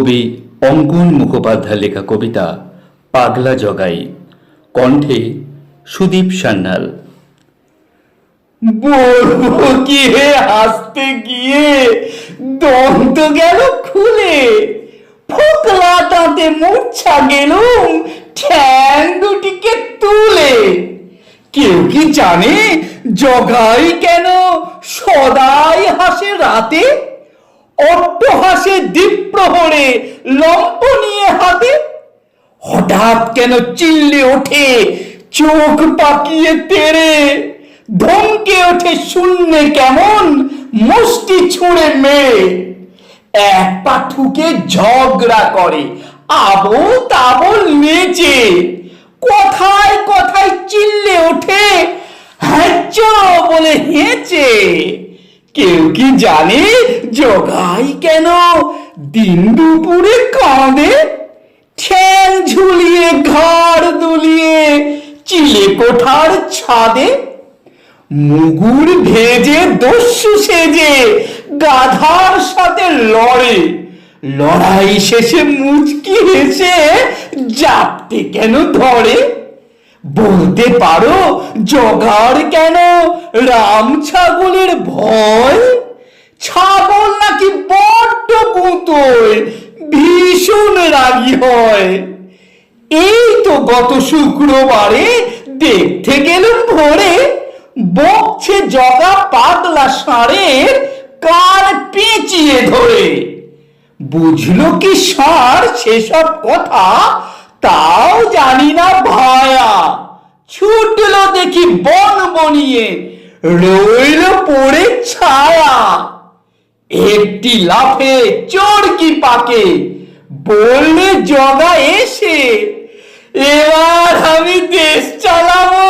কবি অঙ্কন মুখোপাধ্যায় লেখা কবিতা পাগলা জগাই। কণ্ঠে সুদীপ সান্যাল। বলব কি হে হাসতে গিয়ে? দম তো গেল খুলে। ফোকলা দাঁতে মূর্ছা গেলুম, ঠ্যাং দুটিকে তুলে। কেউ কি জানে জগাই কেন সদাই হাসে রাতে? অট্ট হাসে দ্বীপ প্রহরে লম্প নিয়ে হাতে হঠাৎ কেন চিল্লে ওঠে, চোখ পাকিয়ে তেড়ে। ধমকে ওঠে শূন্যে কেমন? মুষ্টি ছুঁড়ে মেরে। এক পা ঠুকে ঝগড়া করে আবল তাবল নেচে কথায় কথায় চিল্লে ওঠে হ্যাচ বলে হেঁচে। কেউ কি জানে জগাই কেন? দিন দুপুরে কাঁদে ঠ্যাং ঝুলিয়ে, ঘাড় দুলিয়ে, চিলে কোঠার ছাদে মুগুর ভেজে, দস্যু সেজে, গাধার সাথে লড়ে। লড়াই শেষে মুচকি হেসে জাপতে কেন ধরে? বলতে পারো জগার কেন রাম ছাগলের ভয়? ভীষণ রাগী হয়। এই তো গত শুক্রবারে দেখতে গেলাম ভোরে বকছে জগা পাগলা ষাঁড়ের কান পেঁচিয়ে ধরে। বুঝলো কি ষাঁড় সেসব কথা? তাও জানি না ভায়া। ছুটলো দেখি বন বনিয়ে, রইল পড়ে ছায়া। একটি লাফে চড়কি পাকে বললে জগা এসে এবার আমি দেশ চালাবো।